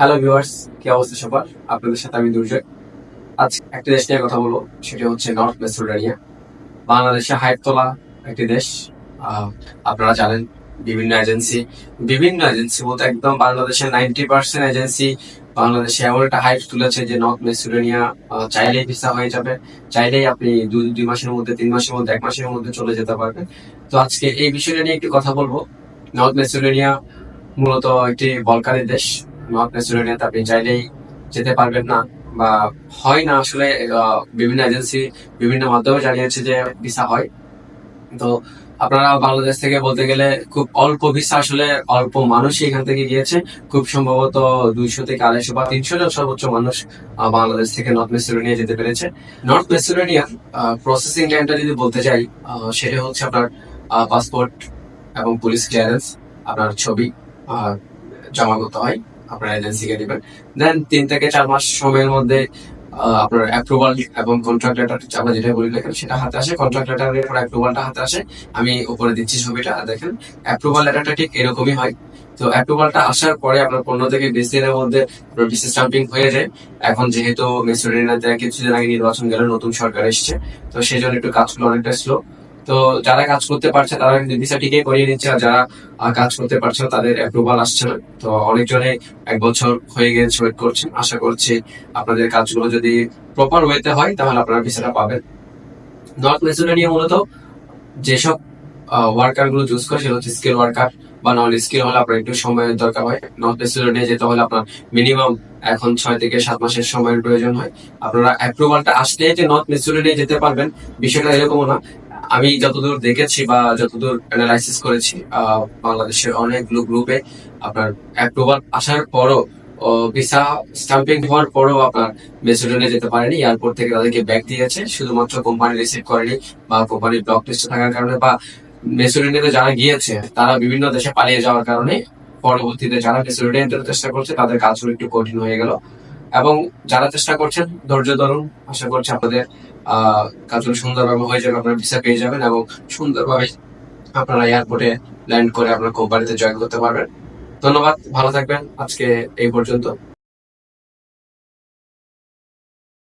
Hello viewers কি অবস্থা সবার? আপনাদের সাথে আমি দুর্জয়। আজ একটা দেশ নিয়ে কথা বলব, সেটা হচ্ছে নর্থ মেসিডোনিয়া বাংলাদেশে হাইপ তোলা একটি দেশ। আপনারা জানেন, বিভিন্ন এজেন্সি বিভিন্ন এজেন্সি বলতে একদম বাংলাদেশের নাইনটি পার্সেন্ট এজেন্সি বাংলাদেশে এমন একটা হাইপ তুলেছে যে নর্থ মেসিডোনিয়া চাইলেই ভিসা হয়ে যাবে। চাইলেই আপনি দুই দুই মাসের মধ্যে, তিন মাসের মধ্যে, এক মাসের মধ্যে চলে যেতে পারবেন। তো আজকে এই বিষয়টা নিয়ে একটু কথা বলব। নর্থ মেসিডোনিয়া মূলত একটি বলকারি দেশ। মেসিডোনিয়াতে আপনি চাইলেই যেতে পারবেন না বা হয় না আসলে বিভিন্ন এজেন্সি বিভিন্ন মাধ্যমে জানিয়েছে যে ভিসা হয়। তো আপনারা বাংলাদেশ থেকে বলতে গেলে খুব অল্প ভিসা আসলে অল্প মানুষই এখান থেকে গিয়েছে। খুব সম্ভবত দুইশো থেকে আড়াইশো বা তিনশো জন সর্বোচ্চ মানুষ বাংলাদেশ থেকে নর্থ মেসিডোনিয়া যেতে পেরেছে। নর্থ মেসিডোনিয়া প্রসেসিং টাইমটা যদি বলতে চাই সেটা হচ্ছে আপনার পাসপোর্ট এবং পুলিশ ক্লিয়ারেন্স আপনার ছবি জমা করতে হয়। আপনার এজেন্সিকে দিবেন। দেন তিন থেকে চার মাস সময়ের মধ্যে আপনার অ্যাপ্রুভাল এবং কন্ট্রাক্ট লেটার আমরা যেটা বলি সেটা হাতে আসে। কন্ট্রাক্ট লেটারের পর অ্যাপ্রুভালটা হাতে আসে। আমি উপরে দিচ্ছি ছবিটা দেখেন অ্যাপ্রুভাল লেটারটা ঠিক এরকমই হয়। তো অ্যাপ্রুভালটা আসার পরে আপনার পনেরো থেকে বিশ দিনের মধ্যে বিসি স্টাম্পিং হয়ে যায়। এখন যেহেতু মেসোরিনাতে কিছুদিন আগে নির্বাচন গেল, নতুন সরকার এসেছে। তো সেই জন্য একটু কাজগুলো অনেকটা স্লো তো যারা কাজ করতে পারছে, তারা ভিসা ঠিকই করিয়ে নিচ্ছে আর যারা কাজ করতে পারছে, তাদের অ্যাপ্রুভাল আসছে। তো অনেকজনে এক বছর হয়ে গেছে ওয়েট করছেন আশা করছি আপনাদের কাজগুলো যদি প্রপার ওয়েতে হয়, তাহলে আপনারা ভিসাটা পাবেন। নর্থ মেসিডোনিয়া মূলত যেসব ওয়ার্কারগুলো চুজ করে, সেটা হচ্ছে স্কিল ওয়ার্কার বা নন স্কিল হলে আপনার একটু সময়ের দরকার হয়। নর্থ মেসিডোনিয়া যেতে হলে আপনার মিনিমাম এখন ছয় থেকে সাত মাসের সময়ের প্রয়োজন হয়। আপনারা অ্যাপ্রুভালটা আসলে যে নর্থ মেসিডোনিয়া যেতে পারবেন, বিষয়টা এরকমও না। আমি যতদূর দেখেছি বা যতদূর অ্যানালাইসিস করেছি বাংলাদেশের অনেকগুলো গ্রুপে আপনার অ্যাপ্রুভাল আসার পরও ভিসা স্টাম্পিং হওয়ার পরও আপনার মেসিডোনিয়া যেতে পারেনি এয়ারপোর্ট থেকে তাদেরকে ব্যাগ দিয়েছে, শুধুমাত্র কোম্পানি রিসিভ করেনি বা কোম্পানির ব্লক লিস্টে থাকার কারণে বা মেসিডোনিয়াতে যারা গিয়েছে, তারা বিভিন্ন দেশে পালিয়ে যাওয়ার কারণে পরবর্তীতে যারা মেসিডোনিয়াতে চেষ্টা করছে, তাদের কাজগুলো একটু কঠিন হয়ে গেল। এবং যারা চেষ্টা করছেন, ধৈর্য ধরুন, আশা করছি আপনাদের কাজগুলো সুন্দরভাবে হয়ে যাবে, আপনারা ভিসা পেয়ে যাবেন এবং সুন্দরভাবে আপনারা এয়ারপোর্টে ল্যান্ড করে আপনার কোম্পানিতে জয়েন করতে পারবেন। ধন্যবাদ, ভালো থাকবেন, আজকে এই পর্যন্ত।